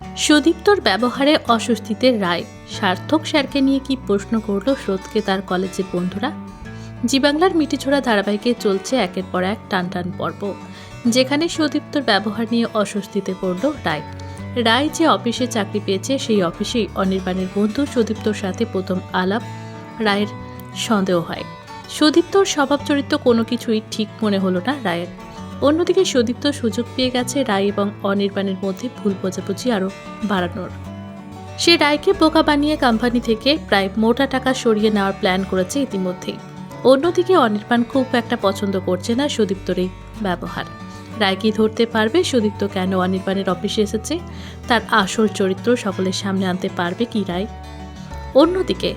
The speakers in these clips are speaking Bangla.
সুদীপ্তর ব্যবহারে অস্বস্তিতে রায়, সার্থক স্যারকে নিয়ে কি প্রশ্ন করল স্রোতকে তার কলেজের বন্ধুরা? জি বাংলার মিটিছোড়া ধারাবাহিকে চলছে একের পর এক টান টান পর্ব, যেখানে সুদীপ্তর ব্যবহার নিয়ে অস্বস্তিতে পড়ল রায়। রায় যে অফিসে চাকরি পেয়েছে, সেই অফিসেই অনির্বাণের বন্ধু সুদীপ্তর সাথে প্রথম আলাপ, রায়ের সন্দেহ হয়। সুদীপ্তর স্বভাব চরিত্র কোনো কিছুই ঠিক মনে হলো না রায়ের। অন্যদিকে সুদীপ্ত সুযোগ পেয়ে গেছে রায় এবং অনির্বাণের মধ্যে ভুল বোঝাবুঝি আরও বাড়ানোর। সে রায়কে বোকা বানিয়ে কোম্পানি থেকে প্রায় মোটা টাকা সরিয়ে নেওয়ার প্ল্যান করেছে ইতিমধ্যেই। অন্যদিকে অনির্বাণ খুব একটা পছন্দ করছে না সুদীপ্তর এই ব্যবহার। রায় কি ধরতে পারবে? সুদীপ্ত কেন অনির্বাণের অফিসে এসেছে? তার আসল চরিত্র সকলের সামনে আনতে পারবে কি রায়? অন্যদিকে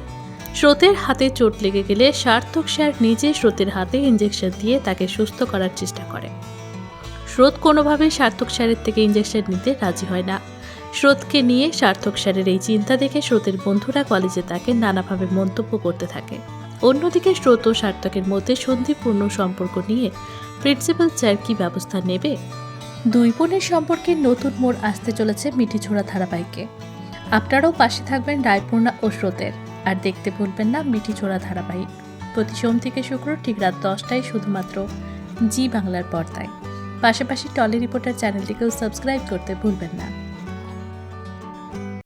স্রোতের হাতে চোট লেগে গেলে সার্থক স্যার নিজে স্রোতের হাতে ইঞ্জেকশন দিয়ে তাকে সুস্থ করার চেষ্টা করে স্রোত কোনোভাবেই সার্থক স্যারের থেকে ইঞ্জেকশন নিতে রাজি হয় না। স্রোতকে নিয়ে সার্থক স্যারের এই চিন্তা দেখে স্রোতের বন্ধুরা কলেজে তাকে নানাভাবে মন্তব্য করতে থাকে। অন্যদিকে স্রোত ও সার্থকের মধ্যে সন্ধিপূর্ণ সম্পর্ক নিয়ে প্রিন্সিপাল স্যার কি ব্যবস্থা নেবে? দুই বোনের সম্পর্কে নতুন মোড় আসতে চলেছে মিঠিছোড়া ধারাবাহিকে। আপনারাও পাশে থাকবেন রায়পূর্ণা ও স্রোতের। আর দেখতে ভুলবেন না মিঠি ছোড়া ধারাবাহিক। প্রতি সোম থেকে শুক্র ঠিক রাত দশটায় শুধুমাত্র জি বাংলার পর্দায়। পাশাপাশি টলি রিপোর্টার চ্যানেলটিকেও সাবস্ক্রাইব করতে ভুলবেন না।